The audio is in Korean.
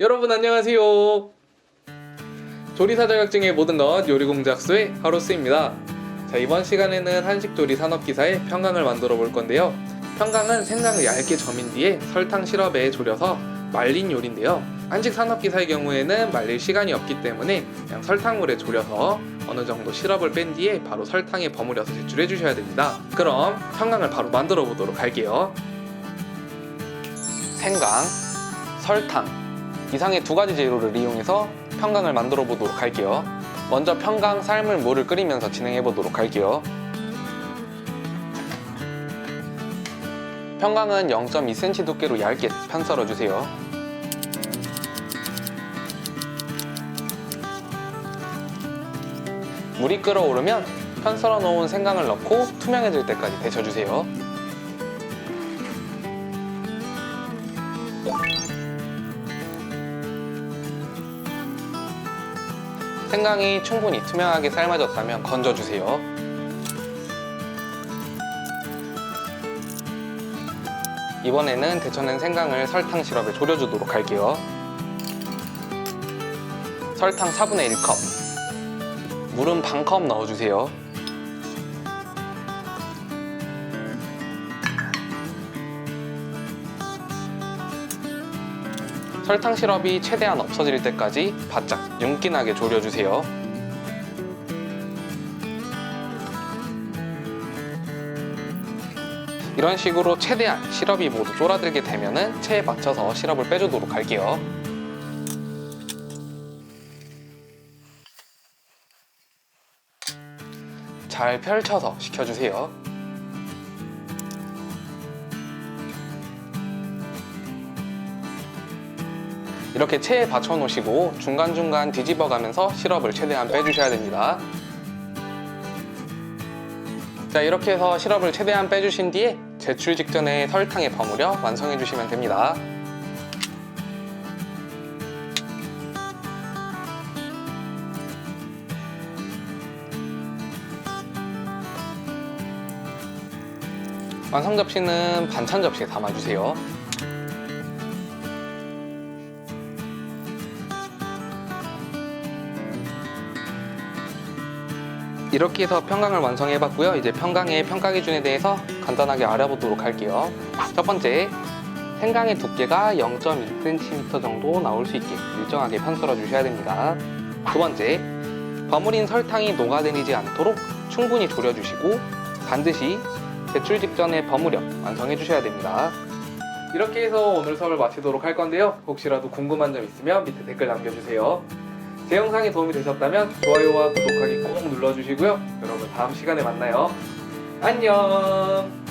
여러분 안녕하세요. 조리사 자격증의 모든 것 요리 공작소의 하로스입니다. 자 이번 시간에는 한식 조리 산업 기사의 평강을 만들어 볼 건데요. 평강은 생강을 얇게 저민 뒤에 설탕 시럽에 졸여서 말린 요리인데요. 한식 산업 기사의 경우에는 말릴 시간이 없기 때문에 그냥 설탕물에 졸여서 어느 정도 시럽을 뺀 뒤에 바로 설탕에 버무려서 제출해 주셔야 됩니다. 그럼 평강을 바로 만들어 보도록 할게요. 생강, 설탕, 이상의 두 가지 재료를 이용해서 평강을 만들어 보도록 할게요. 먼저 평강 삶을 물을 끓이면서 진행해 보도록 할게요. 평강은 0.2cm 두께로 얇게 편 썰어 주세요. 물이 끓어오르면 편 썰어 놓은 생강을 넣고 투명해질 때까지 데쳐주세요. 생강이 충분히 투명하게 삶아졌다면 건져주세요. 이번에는 데쳐낸 생강을 설탕 시럽에 졸여주도록 할게요. 설탕 4분의 1컵, 물은 반 컵 넣어주세요. 설탕 시럽이 최대한 없어질 때까지 바짝 윤기나게 졸여주세요. 이런 식으로 최대한 시럽이 모두 쫄아들게 되면은 체에 맞춰서 시럽을 빼주도록 할게요. 잘 펼쳐서 식혀주세요. 이렇게 체에 받쳐 놓으시고 중간중간 뒤집어 가면서 시럽을 최대한 빼주셔야 됩니다. 자, 이렇게 해서 시럽을 최대한 빼주신 뒤에 제출 직전에 설탕에 버무려 완성해 주시면 됩니다. 완성 접시는 반찬 접시에 담아주세요. 이렇게 해서 평강을 완성해 봤고요. 이제 평강의 평가 기준에 대해서 간단하게 알아보도록 할게요. 첫 번째, 생강의 두께가 0.2cm 정도 나올 수 있게 일정하게 편썰어 주셔야 됩니다. 두 번째, 버무린 설탕이 녹아내리지 않도록 충분히 졸여주시고 반드시 제출 직전에 버무려 완성해 주셔야 됩니다. 이렇게 해서 오늘 수업을 마치도록 할 건데요. 혹시라도 궁금한 점 있으면 밑에 댓글 남겨주세요. 제 영상이 도움이 되셨다면 좋아요와 구독하기 꼭 눌러주시고요. 여러분 다음 시간에 만나요. 안녕.